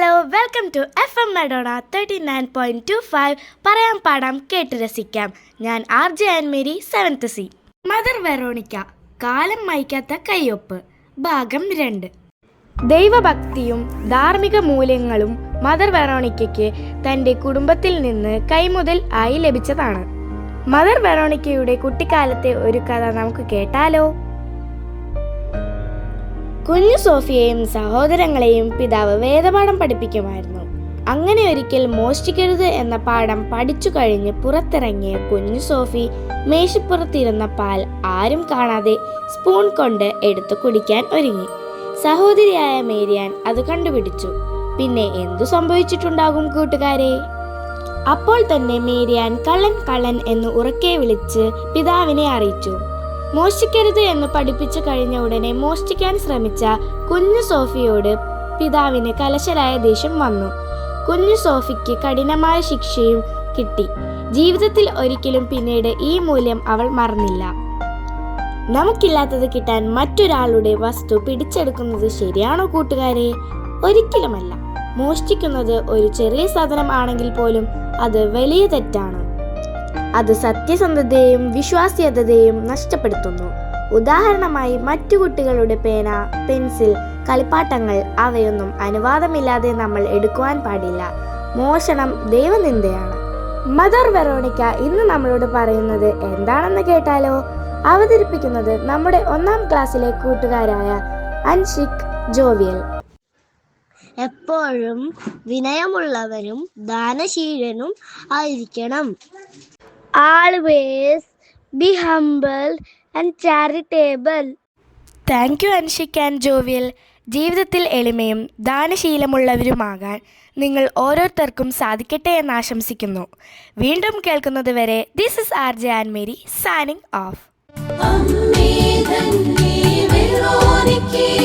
Welcome to F M Madonna thirty nine point two five പറയാം പാടാം കേട്ട് രസിക്കാം. ഞാൻ R J Annmary seventh C mother Veronica കാലം മയക്കാത്ത കയ്യൊപ്പ് ഭാഗം രണ്ട്. ദൈവഭക്തിയും ധാർമ്മിക മൂല്യങ്ങളും മദർ വെറോണിക്കയ്ക്ക് തന്റെ കുടുംബത്തിൽ നിന്ന് കൈമുതൽ ആയി ലഭിച്ചതാണ്. മദർ വെറോണിക്കയുടെ കുട്ടിക്കാലത്തെ ഒരു കഥ നമുക്ക് കേട്ടാലോ? കുഞ്ഞു സോഫിയയും സഹോദരങ്ങളെയും പിതാവ് വേദപാഠം പഠിപ്പിക്കുമായിരുന്നു. അങ്ങനെ ഒരിക്കൽ മോഷ്ടിക്കരുത് എന്ന പാഠം പഠിച്ചു കഴിഞ്ഞ് പുറത്തിറങ്ങിയ കുഞ്ഞു സോഫി മേശപ്പുറത്തിരുന്ന പാൽ ആരും കാണാതെ സ്പൂൺ കൊണ്ട് എടുത്തു കുടിക്കാൻ ഒരുങ്ങി. സഹോദരിയായ മേരിയാൻ അത് കണ്ടുപിടിച്ചു. പിന്നെ എന്തു സംഭവിച്ചിട്ടുണ്ടാകും കൂട്ടുകാരെ? അപ്പോൾ തന്നെ മേരിയാൻ കള്ളൻ കള്ളൻ എന്ന് ഉറക്കെ വിളിച്ച് പിതാവിനെ അറിയിച്ചു. മോഷ്ടിക്കരുത് എന്ന് പഠിപ്പിച്ചു കഴിഞ്ഞ ഉടനെ മോഷ്ടിക്കാൻ ശ്രമിച്ച കുഞ്ഞു സോഫിയോട് പിതാവിന് കലശലായ ദേഷ്യം വന്നു. കുഞ്ഞു സോഫിക്ക് കഠിനമായ ശിക്ഷയും കിട്ടി. ജീവിതത്തിൽ ഒരിക്കലും പിന്നീട് ഈ മൂല്യം അവൾ മറന്നില്ല. നമുക്കില്ലാത്തത് കിട്ടാൻ മറ്റൊരാളുടെ വസ്തു പിടിച്ചെടുക്കുന്നത് ശരിയാണോ കൂട്ടുകാരെ? ഒരിക്കലുമല്ല. മോഷ്ടിക്കുന്നത് ഒരു ചെറിയ സാധനം ആണെങ്കിൽ പോലും അത് വലിയ തെറ്റാണ്. അത് സത്യസന്ധതയും വിശ്വാസ്യതയും നഷ്ടപ്പെടുത്തുന്നു. ഉദാഹരണമായി മറ്റു കുട്ടികളുടെ പേന പെൻസിൽ കളിപ്പാട്ടങ്ങൾ അവയൊന്നും അനുവാദമില്ലാതെ നമ്മൾ എടുക്കുവാൻ പാടില്ല. മോഷണം ദൈവനിന്ദയാണ്. മദർ വെറോണിക്ക ഇന്ന് നമ്മളോട് പറയുന്നത് എന്താണെന്ന് കേട്ടാലോ? അവതരിപ്പിക്കുന്നത് നമ്മുടെ ഒന്നാം ക്ലാസ്സിലെ കൂട്ടുകാരായ അൻഷിക് ജോവിയൽ. എപ്പോഴും വിനയമുള്ളവരും ദാനശീലനും ആയിരിക്കണം. Always be humble and charitable thank you Anshik and Jovial ജീവിതത്തിൽ എളിമയും ദാനശീലമുള്ളവരുമാകാൻ നിങ്ങൾ ഓരോരുത്തർക്കും സാധിക്കട്ടെ എന്ന് ആശംസിക്കുന്നു. വീണ്ടും കേൾക്കുന്നത് വരെ this is R J Annmary signing off അമ്മേ തന്നെ വെറോനിക്കേ